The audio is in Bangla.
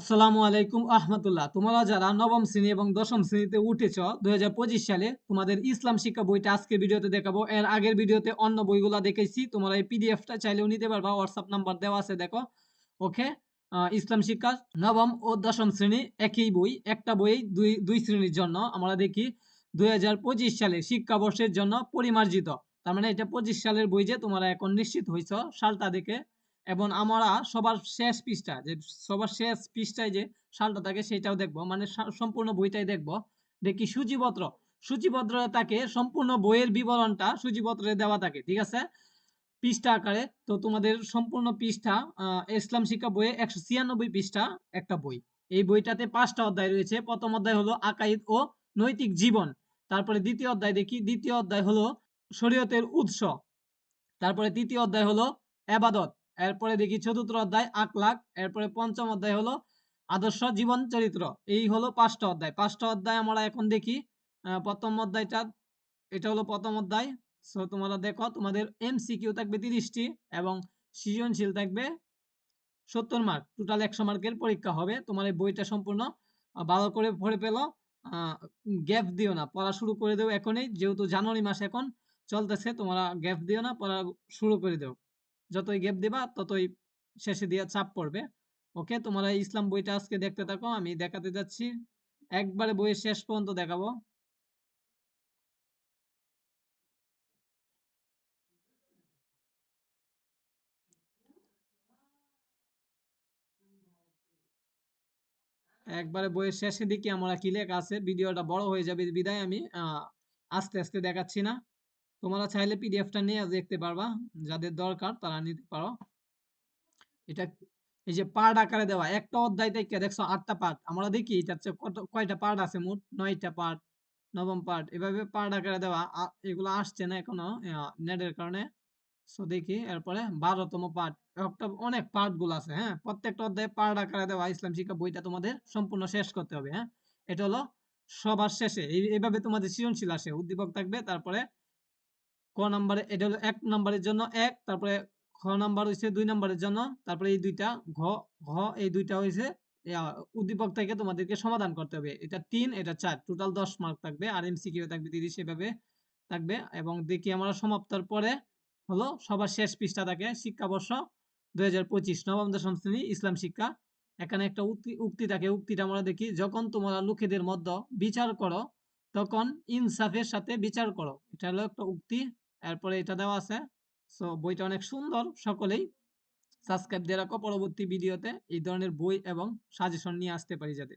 আসসালামু আলাইকুম আহমতুল্লাহ। তোমরা যারা নবম শ্রেণি এবং দশম শ্রেণীতে উঠেছ, দুই সালে তোমাদের ইসলাম শিক্ষা বইটা আজকের ভিডিওতে দেখাবো। এর আগের ভিডিওতে অন্য বইগুলা দেখেছি, তোমরা এই পিডিএফটা চাইলেও নিতে পারবা হোয়াটসঅ্যাপ নাম্বার দেওয়া আছে, দেখো। ওকে? ইসলাম শিক্ষা নবম ও দশম শ্রেণি একই বই, একটা বই দুই দুই শ্রেণির জন্য। আমরা দেখি, দুই হাজার পঁচিশ সালে শিক্ষাবর্ষের জন্য পরিমার্জিত। তার মানে এটা পঁচিশ সালের বই যে তোমরা এখন নিশ্চিত হয়েছ সালটা দেখে এবং আমরা সবার শেষ পৃষ্ঠা, যে সবার শেষ পৃষ্ঠায় যে সালটা থাকে সেটাও দেখব। মানে সম্পূর্ণ বইটাই দেখব। দেখি সূচিপত্র। সূচিপত্র থাকে সম্পূর্ণ বইয়ের বিবরণটা সূচিপত্রে দেওয়া থাকে, ঠিক আছে? পৃষ্ঠা আকারে। তো তোমাদের সম্পূর্ণ পৃষ্ঠা ইসলাম শিক্ষা বইয়ে একশো ছিয়ানব্বই পৃষ্ঠা একটা বই। এই বইটাতে পাঁচটা অধ্যায় রয়েছে। প্রথম অধ্যায় হলো আকাইদ ও নৈতিক জীবন। তারপরে দ্বিতীয় অধ্যায় দেখি। দ্বিতীয় অধ্যায় হলো শরীয়তের উৎস। তারপরে তৃতীয় অধ্যায় হলো এবাদত। এরপরে দেখি চতুর্থ অধ্যায় আকলাক এরপরে পঞ্চম অধ্যায় হলো আদর্শ জীবন চরিত্র। এই হলো পাঁচটা অধ্যায়। পাঁচটা অধ্যায় আমরা এখন দেখি প্রথম অধ্যায়টা, এটা হলো প্রথম অধ্যায়। সো তোমরা দেখো, তোমাদের এমসিকিউ থাকবে তিরিশটি এবং সৃজনশীল থাকবে সত্তর মার্ক টোটাল একশো মার্কের পরীক্ষা হবে। তোমার এই বইটা সম্পূর্ণ ভালো করে পড়ে পেল গ্যাপ দিও না, পড়া শুরু করে দেও এখনই। যেহেতু জানুয়ারি মাস এখন চলতেছে, তোমরা গ্যাপ দিও না, পড়া শুরু করে দেও। যতই গ্যাপ দিবা, ততই শেষে দিয়ে চাপ পড়বে। ওকে তোমরা ইসলাম বইটা আজকে দেখতে থাকো, আমি দেখাতে যাচ্ছি। একবারে বইয়ের শেষ পর্যন্ত দেখাবো। একবারে বইয়ের শেষের দিকে আমরা কি লেখা আছে। ভিডিওটা বড় হয়ে যাবে বিদায় আমি। আস্তে আস্তে দেখাচ্ছি না। তোমরা চাইলে পিডিএফটা নিয়ে দেখতে পারবা, যাদের দরকার তারা নিতে পারো। এটা এই যে পার্ট আকারে দেওয়া, একটা অধ্যায় থেকে দেখছ আটটা পার্ট। আমরা দেখি এটা হচ্ছে কত, কয়টা পার্ট আছে মোট? নয়টা পার্ট, নবম পার্ট। এভাবে পার্ট আকারে দেওয়া এগুলো আসছে না এখনও নেটের কারণে। সো দেখি, এরপরে বারোতম পার্ট। একটা, অনেক পার্টগুলো আছে হ্যাঁ? প্রত্যেকটা অধ্যায়ে পার্ট আকারে দেওয়া, ইসলাম শিক্ষা বইটা তোমাদের সম্পূর্ণ শেষ করতে হবে হ্যাঁ? এটা হলো সবার শেষে। এই- এইভাবে তোমাদের সৃজনশীল আসে, উদ্দীপক থাকবে, তারপরে নাম্বারে, এটা হলো এক নাম্বারের জন্য এক, তারপরে খ নাম্বার হইছে দুই নাম্বারের জন্য, তারপরে এই দুইটা, ঘ ঘ, এই দুইটা হয়েছে উদ্দীপক থেকে তোমাদেরকে সমাধান করতে হবে। এটা তিন, এটা চার টোটাল দশ মার্ক থাকবে, আর এমসিকিউ থাকবে, তিরিশ এভাবে থাকবে, এবং দেখি আমরা সমাপ্তর পরে হলো সবার শেষ পৃষ্ঠা থাকে, শিক্ষাবর্ষ দুই হাজার পঁচিশ, নবম, দশম শ্রেণি, ইসলাম শিক্ষা। এখানে একটা উক্তি উক্তি থাকে, উক্তিটা আমরা দেখি, যখন তোমরা লোকেদের মধ্যে বিচার করো, তখন ইনসাফের সাথে বিচার করো। এটা হলো একটা উক্তি এরপরে এটা দেওয়া আছে। সো বইটা অনেক সুন্দর, সকলেই। সাবস্ক্রাইব দিয়ে রাখো পরবর্তী ভিডিওতে এই ধরনের বই এবং সাজেশন নিয়ে আসতে পারি যাতে।